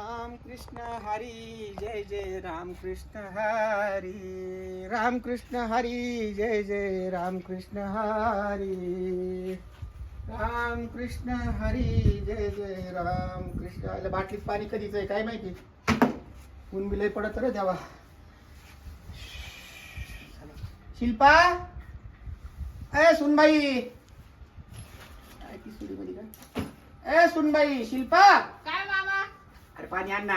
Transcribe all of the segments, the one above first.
राम कृष्ण हरी जय जय राम कृष्ण हरी। राम कृष्ण हरी जय जय राम कृष्ण हरी। राम कृष्ण हरी जय जय राम कृष्ण बाटलीत पाणी कधीच आहे काय माहिती? ऊन बिलय पडत रे द्यावा शिल्पा? ए सुनबाई. काय ती सुरीमध्ये काय? ए सुनबाई शिल्पा? अरे पाणी आण ना.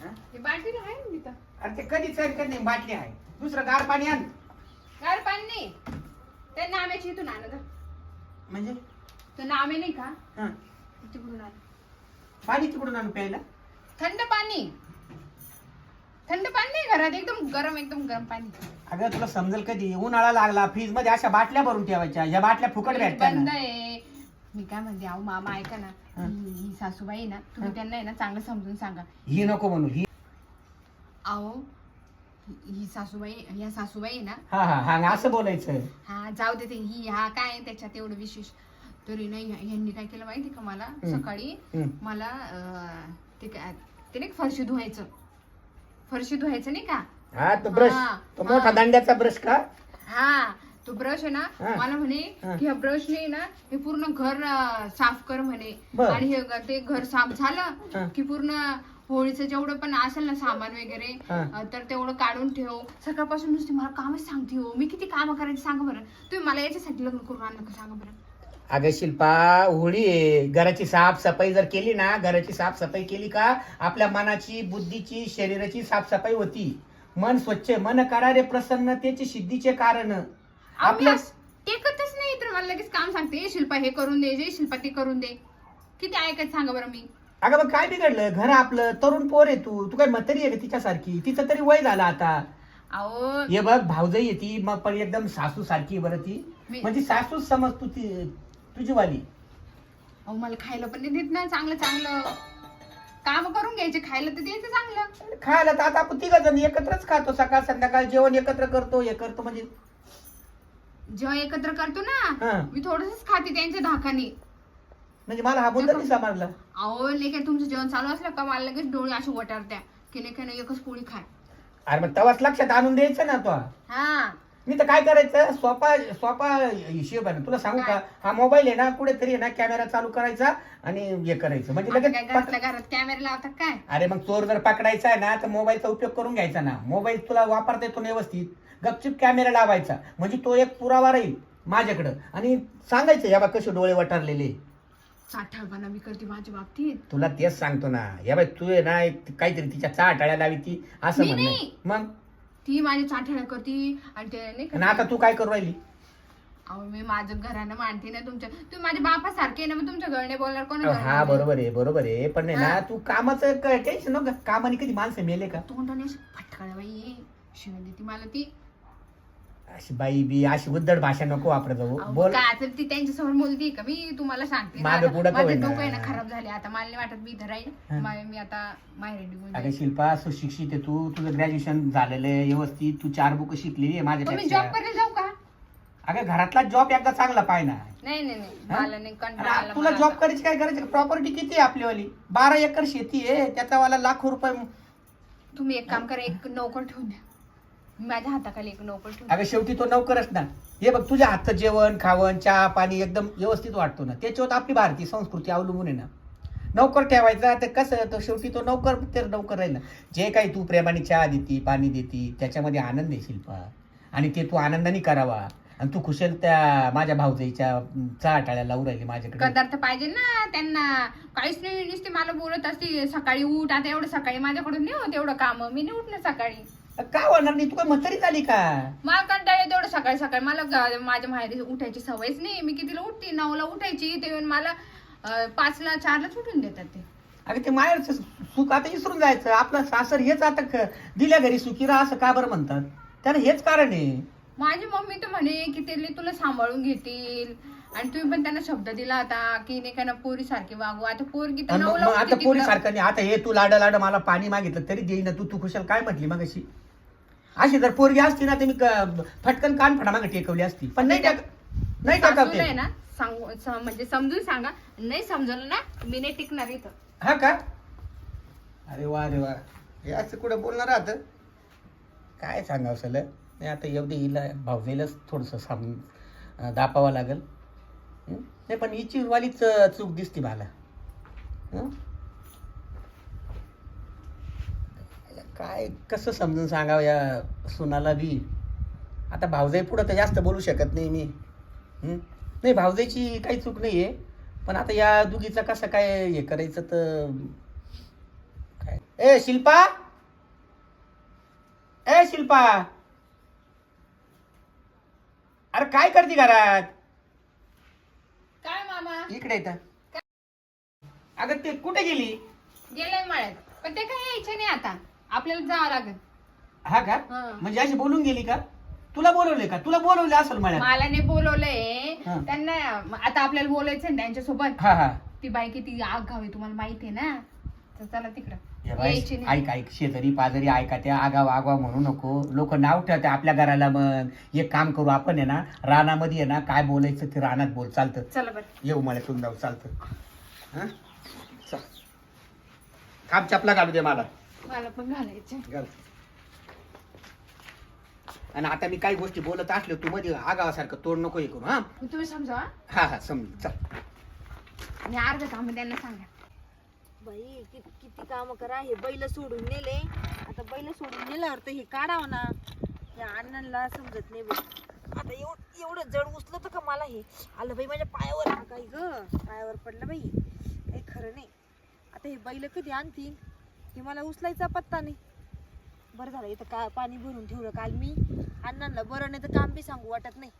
हा? हे बाटली आहे ना तिथं. अरे ते कधीच कधी बाटली आहे. दुसरं गार पाणी आण. गार पाणी नाही. ते नाम्याची इथून आणत म्हणजे? तो नामे नाही का? हा. तिकडून आण. पाणी तिकडून आणून प्यायला? थंड पाणी. थंड पाणी नाही घरात एकदम गरम एकदम गरम पाणी. अगं तुला समजेल कधी? उन्हाळा लागला फ्रीजमध्ये अशा बाटल्या भरून ठेवायच्या. या बाटल्या फुकट भेटतात बंद ना. आहे. मी काय म्हणते अहो मामा ऐका ना हा. सासूबाई आहे ना तुम्ही. त्यांना आहे ना चांगलं समजून सांगा ही नको म्हणू ही अहो ही- ही सासूबाई या सासूबाई आहे ना हा हा हा असं बोलायचं हा जाऊ दे ते ही हा काय आहे त्याच्यात एवढं विशेष तरी नाही यांनी काय केलं माहिती का मला. सकाळी हम्म. मला अं, ते काय ते नाही का फरशी धुवायचं फरशी धुवायचं नाही का हा तो ब्रश हा, तो हा. मोठा दांड्याचा ब्रश का हा तो ब्रश आहे ना हा. मला म्हणे हा. की ह्या ब्रशने ना हे पूर्ण घर अं, साफ कर म्हणे बर. आणि हे ते घर साफ हा. झालं की पूर्ण होळीचं जेवढं पण असेल ना सामान वगैरे हा. अं, तर तेवढं काढून ठेव सकाळपासून नुसती मला कामच सांगते हो मी किती काम करायची सांगा बरं तुम्ही मला याच्यासाठी लग्न करून आणलं का सांगा बरं अगं शिल्पा होळी आहे घराची साफसफाई जर केली ना घराची साफसफाई केली का आपल्या मनाची बुद्धीची शरीराची साफसफाई होती मन स्वच्छ मन करारे प्रसन्नतेचे सिद्धीचे कारण आपल्या टेकतच नाही तर मला लगेच काम सांगते. "ए, शिल्पा हे करून दे जे शिल्पा ते करून दे. किती ऐकत सांगा बरं मी. अगं मग काय बिघडलं? घर आपलं तरुण पोर आहे तू. तू काय म्हातारी आहे का तिच्यासारखी? तिचं तरी वय झालं आता. अहो हे बघ भावजई येते मग पण एकदम सासू सारखी बरं ती. मी- म्हणजे सासूच समज तू ती तुझी वाली अहो मला खायला पण नाही देत ना चांगलं चांगलं. काम करून घ्यायचे खायला तर द्यायचं चांगलं. खायला तर आता आपण तिघ जण एकत्रच खातो. सकाळ संध्याकाळ जेवण एकत्र करतो हे करतो. म्हणजे जेव्हा एकत्र करतो ना हा. मी थोडस खाते त्यांच्या धाकाने. म्हणजे मला हा मुद्दा नाही समजला अहो लेखा तुमचं जेवण चालू असलं का मला लगेच डोळे असे वटारत्या. की लेखा एकच पोळी खाय अरे मग तवाच लक्षात आणून द्यायचं ना तो. हा. मी तर काय करायचं? सोपा सोपा हिशोब आहे ना. तुला सांगू का? हा मोबाईल आहे ना कुठेतरी आहे ना कॅमेरा चालू करायचा आणि हे करायचं. म्हणजे आता लगेच काय पक- घरात कॅमेरा लावतात काय? अरे मग चोर जर पकडायचा आहे ना तर मोबाईलचा उपयोग करून घ्यायचा ना. मोबाईल तुला वापरता येतो ना व्यवस्थित. गपचिप कॅमेरा लावायचा. म्हणजे तो एक पुरावा राहील माझ्याकडं. आणि सांगायचं या बा कसे डोळे वटारलेले. साठाळपणा मी करते माझ्या बाबतीत. तुला तेच सांगतो ना. या बाई तू आहे ना एक काहीतरी तिच्या चाटाळ्या लावी ती. असं मी म्हणणं नाही. मग? ती माझी चाठाळ्या करते आणि ते नाही आणि का आता तू काय करू राहिली? अहो मी माझं घरानं मानते ना तुमच्या. तुम्ही माझ्या बापासारखे आहे ना मग तुमच्या घरने बोलणार कोण हा बरोबर आहे बरोबर आहे. पण नाही ना हा. तू कामाचं टेन्शन नको कामाने कधी माणसं मेले का? तोंडाने अशी फटकाळ्या बाई. शिवाय देते मला ती. अशी बाई बी अशी उद्धड भाषा नको वापरत जाऊ अहो, बोल. काय असेल ती त्यांच्यासमोर बोलते का? मी तुम्हाला सांगते ना. आता. का माझं होईना. डोकं आहे ना खराब झाले. आता मला नाही वाटत मी इथं. राहील मा- मी आता माहेर निघून अगं जाईन. शिल्पा सुशिक्षित आहे तू. तुझं ग्रॅज्युएशन झालेलं आहे व्यवस्थित. तू चार बुक शिकलेली आहे तुम्ही माझ्यापेक्षा जॉब करायला जाऊ का? अगं घरातला जॉब एकदा चांगला पाय ना नाही नाही नाही. हा? मला नाही अरे कंटाळा आला तुला मला जॉब आता. करायची काय गरज प्रॉपर्टी किती आहे आपलीवाली बारा एकर शेती आहे. त्याचा वाला लाखो रुपये तुम्ही एक काम करा एक नोकर ठेवून द्या. माझ्या हाताखाली एक नोकर अगं शेवटी तो नौकरच ना. हे बघ तुझ्या हातचं जेवण खावण चहा पाणी एकदम व्यवस्थित वाटतो ना. त्याच्यावर आपली भारतीय संस्कृती अवलंबून आहे ना. नौकर ठेवायचा तर कसं तो शेवटी तो नौकर ते नौकर राहील ना. जे काही तू प्रेमाने चहा देती पाणी देती त्याच्यामध्ये आनंद आहे शिल्पा. आणि ते तू आनंदाने करावा. आणि तू खुशाल त्या माझ्या भाऊजाईच्या चहा टाळ्या लावून राहिली माझ्याकडे. पदार्थ पाहिजे ना त्यांना. काहीच नाही नुसते मला बोलत असते सकाळी उठ आता एवढं सकाळी माझ्याकडून नाही होत एवढं काम. मी नाही उठणार सकाळी. काय होणार नाही? तू काय म्हातारी झाली का? मला कंटाळा येतो एवढं सकाळी सकाळी. मला ग- माझ्या माहेरी उठायची सवयच नाही. मी कितीला उठते? नऊला उठायची. ते येऊन मला अं, पाचला चारलाच उठून देतात ते. अगं ते माहेरचं सुख आता विसरून जायचं. आपलं सासर हेच आता क- दिल्या घरी सुखी राहा असं का बरं म्हणतात? त्याला हेच कारण आहे. माझी मम्मी तर म्हणे की ते लई तुला सांभाळून घेतील. आणि तुम्ही पण त्यांना शब्द दिला होता की नाही का ना पोरी सारखी वागू. आता पोरगी तर आणि मग नऊला मग आता उठते पोरी तिकडं. सारखं नाही. आता हे तू लाड लाड मला पाणी मागितलं तरी देईन. तू तू खुशाल काय म्हटली मग अशी अशी जर पोरगी असती ना तर मी क- फटकन कान फडा मागे टेकवली असती. पण नाही टाक नाही सासूला टाकवते. आहे ना सांगू स- म्हणजे समजून सांगा. नाही समजलं ना मी नाही टिकणार इथं. हा का? अरे वा अरे वा. हे असं कुठं बोलणार आता? काय सांगावं सलं? नाही आता एवढी हिला भाऊजाईलाच थोडंसं साम अं, दापावं लागेल. हं? नाही पण हिची वालीच अं, चूक दिसते मला. हं? काय कसं समजून सांगावं या सुनाला बी? आता भाऊजाई पुढं तर जास्त बोलू शकत नाही मी. हं? नाही भाऊजाईची काही चूक नाही आहे पण आता या दुगीचा कसं काय हे करायचं तर काय? ए शिल्पा? ए शिल्पा? अरे काय करते घरात? काय मामा? इकडे येतं. अगं ते कुठे गेली? गेलंय मळ्यात. पण ते काही यायचे नाही आता. आपल्याला जावं लागेल. हा का? हं. म्हणजे अशी बोलून गेली का? तुला बोलवले का? तुला बोलवले असेल मला मला नाही बोलवलंय. हा. त्यांना आता आपल्याला बोलायचं ना त्यांच्यासोबत. हा हा. ती बाई किती आगाव आहे तुम्हाला माहिती आहे ना? तर चला तिकडं. बाई, यायची नाही. ऐक ऐक. शेजारी पाजारी ऐका त्या आगाव आगाव म्हणू नको. लोक नाव ठेवते आपल्या घराला मग. एक काम करू आपण आहे ना रानामध्ये आहे ना काय बोलायचं ते रानात बोल. चालतं. चला बरं. येऊ मला जाऊ. चालतं. हं? चल. काम चपला घालू दे मला. मला पण घालायचं घाल. आणि आता मी काही गोष्टी बोलत असलो तू मध्ये आगावासारखं तोड नको हे? करू हा तुम्ही समजा हा? हा समज चल. आणि अर्ध काम त्यांना सांगा बाई किती किती काम करा हे बैल सोडून नेले. आता बैल सोडून नेल्यावर तर हे काढावं ना. या अण्णांना समजत नाही बाई. आता एवढं एवढं जड उचलत का मला हे? आलं बाई माझ्या पायावर. काही ग पायावर पडलं बाई. काही खरं नाही. आता हे बैल कधी आणतील? हे मला उचलायचा पत्ता नाही. बरं झालं इथं का पाणी भरून ठेवलं काल मी. अण्णांना बरं नाही तर काम बी सांगू वाटत नाही.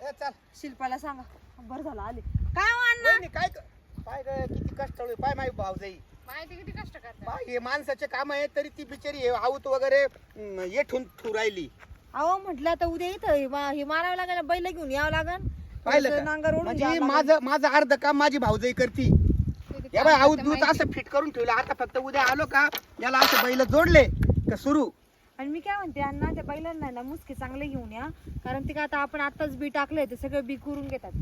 ए, चल. शिल्पाला सांगा. बरं झालं आले. काय हो अण्णा? वहिनी, काय क- पाय ग, किती कष्ट पाय माही भाव जाई. माहिती किती कष्ट करतात? पाय हे माणसाचे काम आहे तरी ती बिचारी हे आऊत वगैरे अं, येठून ठू राहिली. अहो म्हटलं आता उद्या इथं हे मा- हे मारावं लागेल बैल घेऊन यावं लागेल. पाहिलं का? नांगर ओढून म्हणजे घ्यावं लागेल. माझं माझं अर्ध काम माझी भाऊजाई करती. या बाय. असं फिट करून ठेवलं. आता फक्त उद्या आलो का याला असं बैल जोडले का सुरू? आणि मी काय म्हणते अण्णा त्या बैलांना ना मुसके चांगले घेऊन या. कारण ते का आता आपण आताच बी टाकलंय ते सगळं बी करून घेतात.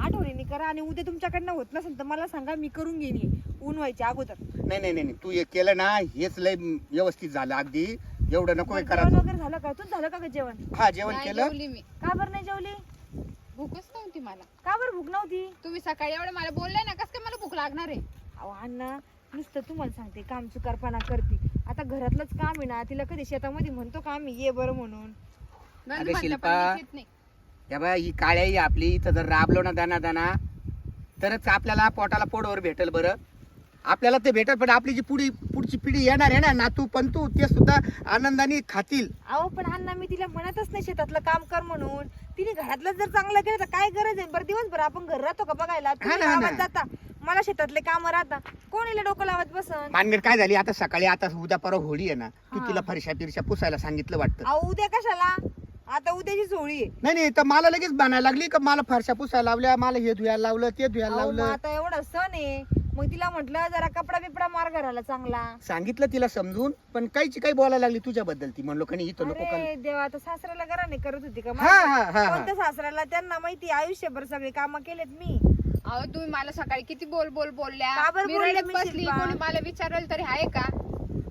आठवणीने करा आणि उद्या तुमच्याकडनं होत नसेल तर मला सांगा मी करून घेईन. ऊन व्हायच्या अगोदर. नाही नाही नाही नाही. तू हे केलं ना हेच लय व्यवस्थित झालं अगदी. एवढं नको हे करा वगैरे झालं का? तुझं झालं का ग जेवण? हा जेवण नाही केलं? जेवली मी. का बरं नाही जेवली भूकच नव्हती मला का बरं भूक नव्हती. तुम्ही सकाळी एवढं मला बोलले ना कसं काय मला भूक लागणार आहे? अहो अण्णा नुसतं तुम्हाला सांगते काम चुकारपणा करते. आता घरातलंच काम आहे ना तिला कधी शेतामध्ये म्हणतो का आम्ही ये बरं म्हणून. गंज अगं म्हटलं शिल्पा, पण मी घेत नाही. या बाय ही काळ्या ही आपली इथं जर राबलो ना दाना दाना तरच आपल्याला पोटाला पोटवर भेटेल बरं. आपल्याला ते भेटेल पण आपली जी पुढी पुढची पिढी येणार आहे ना नातू पंतू ते सुद्धा आनंदाने खातील. अहो पण अण्णा मी तिला म्हणतच नाही शेतातलं काम कर म्हणून. तिने घरातलं जर चांगलं केलं तर काय गरज आहे? बरं दिवसभर आपण घर राहतो का बघायला? तुम्ही ना, हा ना. गावात जाता. मला शेतातले काम राहता कोण हिला डोकं लावत बसन? मानगड काय झाली? आता सकाळी आता उद्या परवा होळी आहे ना. तू हा. तिला फरशा फिरशा पुसायला सांगितलं वाटतं. अहो उद्या कशाला? आता उद्याची सोळी आहे. नाही नाही तर मला लगेच बनायला लागली का? मला फरशा पुसायला लावल्या मला हे धुयायला लावलं ते धुयाला अहो, मग लावलं. आता एवढा सण आहे. मग तिला म्हटलं जरा कपडा बिपडा मार घराला चांगला. सांगितलं तिला समजून पण काहीची काही बोलायला लागली तुझ्याबद्दल ती. म्हणलो का नाही इथं नको का अरे देवा आता सासऱ्याला घराने करत होती का? हा हा हा हा. कोणत्या सासऱ्याला? त्यांना माहिती आयुष्यभर सगळे काम केलेत मी. अहो तुम्ही मला सकाळी किती बोल बोल बोलल्या? का बरं मी बोलले रडत मी बसली. शिल्पा? कोणी मला विचारलं तरी आहे का?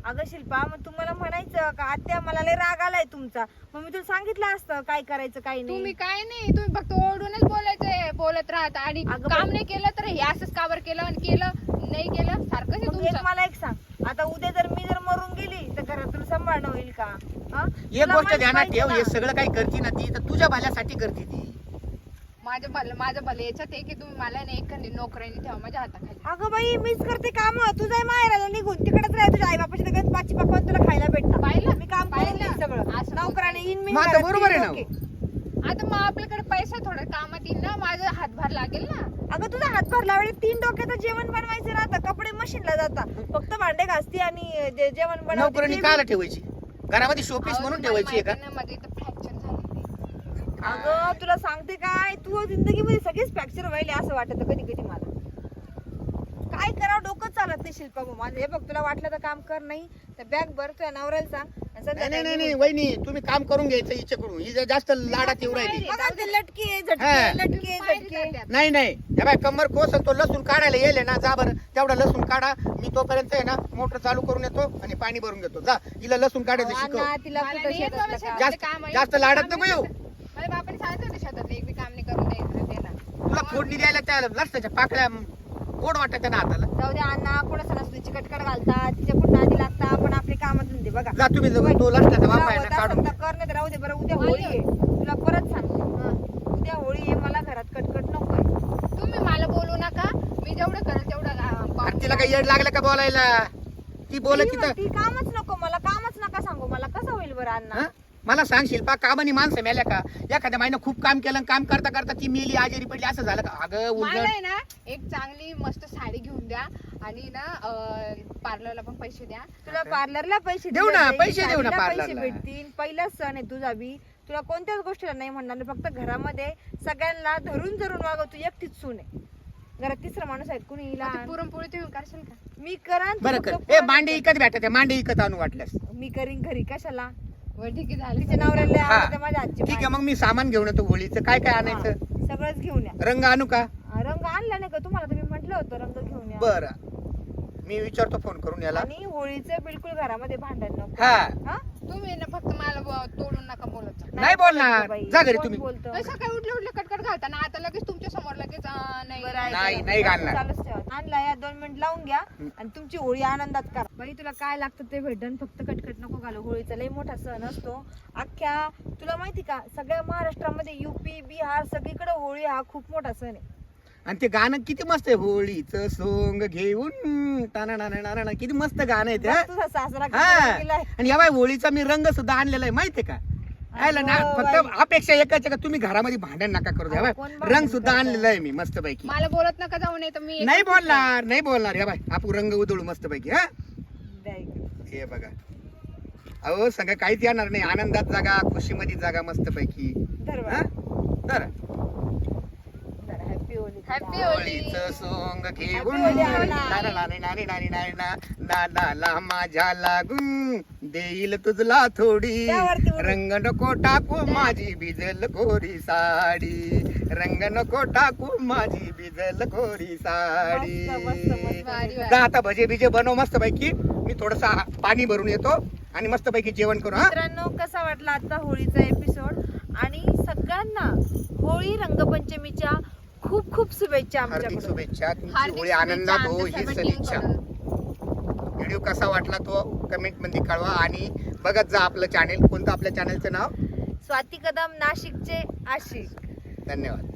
अगं शिल्पा मग तुम्हाला म्हणायचं का आत्या मला लय राग आलाय तुमचा. मग मी तुला सांगितलं असतं काय करायचं काय तुम्ही नाही काय नाही तुम्ही फक्त ओढूनच बोलायचंय बोलत राहता. आणि अगं काम. नाही केलं तर हे असंच कावर केलं आणि केलं नाही केलं सारखंच आहे मग एक तुमचं. मला एक सांग. आता उद्या जर मी जर मरून गेली तर घरातून सांभाळणं होईल का? हा? एक तुला गोष्ट माहीत ध्यानात पाहिजे ठेव ना. हे सगळं काही करते ना ती तर तुझ्या भाल्यासाठी करते ती. माझं भलं माझं भलं याच्यात आहे की तुम्ही मला नाही एखादी नोकरीने ठेवा माझ्या हाताखाली. अगं बाई मीच करते काम. तुझा माहेराला निघून तिकडेच राह तुझ्या पाची पकवान तुला खायला भेटतात पाहिलं? मी काम पाहिलं? सगळं. असं नोकराने इन मी मग आता बरोबर आहे ना. आता मग आपल्याकडे पैसा थोडा कामात येईल ना? माझा हातभार लागेल ना? अगं तुझा हातभार लावले तीन डोक्याचं जेवण बनवायचं राहतं कपडे मशीनला जातात. फक्त भांडे घासती आणि जे- जेवण बनवते नोकरीने ते कायला ठेवायची? घरामध्ये शोपीस म्हणून ठेवायची आहे का? फ्रॅक्चर झालं अगं तुला सांगते काय? तू जिंदगीमध्ये सगळेच फ्रॅक्चर व्हायले असं वाटत कधी कधी मला. काय करावं? डोकं चालत नाही शिल्पा मग माझं हे बघ तुला वाटलं तर काम कर नाही तर बॅग भर तुझ्या नवऱ्याला सांग नाही संध्याकाळी नाही नाही. वहिनी तुम्ही काम करून घ्यायचं हिच्याकडून ही जर जास्त लाडात येऊ राहिली. बघा ते लटके हा. झटके लटके पायरी झटके जात्यात. नाही नाही. हे बाय कमर कोस तो लसूण काढायला येईल ना जा बरं. तेवढा लसूण काढा. मी तोपर्यंत आहे ना मोटर चालू करून येतो आणि पाणी भरून घेतो. जा हिला लसूण काढायचं शिकव. अण्णा, तिला मला कुठं नाही येत बाबा शेतातलं काम. शेतातले जास्त- काम आहे. जास्त लाडात नको येऊ. माझ्या बापाने सांगितलं होतं शेतातलं एक बी काम नाही करून द्यायचं तुला फोडणी द्यायला त्या लसणाच्या पाकळ्या गोड वाटत ना हाताला. जाऊ दे अण्णा कोणा सणासुदीची कटकट घालतात तिच्या पुढे आधी लागता आपण आपले काम धंदे बघा. जा तुम्ही जाऊन तो आहे ना काढून. तर राहू दे बरं उद्या होळी आहे. तुला परत सांगते. उद्या होळी आहे मला घरात कटकट नको तुम्ही मला बोलू नका मी जेवढं करेल तेवढं अं, अरे पाहून तिला काही येड लागलं का बोलायला? ती बोलत ती तिथं म्हणती, कामच नको मला कामच नका सांगू मला कसं होईल बरं अण्णा? हं? मला सांग शिल्पा कामानी माणसं मेल्या का? एखाद्या माईनं खूप काम केलं आणि काम करता करता ती मेली आजारी पडली असं झालं का? अगं मला उलट आहे ना एक चांगली मस्त साडी घेऊन द्या आणि ना पार्लरला पण पैसे द्या. तुला पार्लरला पैसे देऊ दिले ना, जाईल, पैसे देऊ ना साडीला पैसे. भेटतील. पहिला सण आहे तुझा बी. तुला कोणत्याच गोष्टीला नाही म्हणणार नाही. फक्त घरामध्ये सगळ्यांना धरून धरून वागव तू एकटीच सून आहे. घरात तिसरा माणूस आहेत कुणी लहान. पुरणपोळी तुम्ही करशील का? मी करा बरं कर. ए मांडे इकत भेटत मांडे इकत आणू वाटल्यास. मी करीन घरी कशाला? आहे तिच्या नवऱ्याला हा. आवडते माझ्या हातची ठीक आहे मग मी सामान घेऊन येतो होळीचं. काय काय आणायचं? हा, सगळंच घेऊन या. रंग आणू का? रंग आणला नाही का तुम्हाला? तर मी म्हटलं होतं रंग घेऊन या. बरं. मी विचारतो फोन करून याला. आणि होळीचं बिलकुल घरामध्ये भांडण नको. हा. हा? तुम्ही ना फक्त मला ब- तोडून नका बोलत. नाही बोलणार. बाई, जा घरी कोण तुम्ही. बोलतं? नाही, सकाळी उठले उठले कटकट घालताना आता लगेच तुमच्यासमोर लगेच अं, नाही. बरं आहे, नाही, घालणार. चालूच ठेवा. आणला या दोन मिनिट लावून घ्या. आणि तुमची होळी आनंदात करा बाई तुला काय लागतं ते भेटन फक्त कटकट नको घालू होळीचा लई मोठा सण असतो अख्ख्या तुला माहिती का सगळ्या महाराष्ट्रामध्ये युपी बिहार सगळीकडे होळी हा खूप मोठा सण आहे आणि ते गाणं किती मस्त आहे होळीचं सोंग घेऊन टाना किती मस्त गाणं आहे ते हा? तुझा सासरा हा. आणि या बाई होळीचा मी रंग सुद्धा आणलेला आहे माहितीये का ना फक्त बाई. अपेक्षा एकच आहे का तुम्ही घरामध्ये भांडण नका करू द्या अहो, बाई. कोण भांडण रंग सुद्धा? आणलेला आहे मी मस्त पैकी मला बोलत नका जाऊ नये तर मी नाही बोलणार नाही बोलणार या बाय आपण रंग उधळू मस्त पैकी हा. हे बघा अहो सगळं काहीच येणार नाही आनंदात जागा खुशीमध्ये जागा मस्त पैकी. तर धर, happy होळी Happy तुला. होळी. होळीचं सोंग घेऊन नानाला माझ्या लागून देईल तुझला थोडी. रंग नको टाकू माझी बिजल कोरी साडी रंग नको टाकू माझी बिजल कोरी साडी आता भजे बिजे बनव मस्त पैकी मी थोडस पाणी भरून येतो आणि मस्त पैकी जेवण करू हा मित्रांनो कसा वाटला आजचा होळीचा एपिसोड आणि सगळ्यांना होळी रंगपंचमीच्या खूप खूप शुभेच्छा हार्दिक आमच्याकडून. शुभेच्छा तुमची हार्दिक होळी आनंदात हो आमच्या ही सदिच्छा. व्हिडिओ कसा वाटला तो कमेंटमध्ये कळवा आणि बघत जा आपलं चॅनेल कोणतं आपल्या चॅनलचं नाव? स्वाती कदम नाशिकचे आशिक धन्यवाद.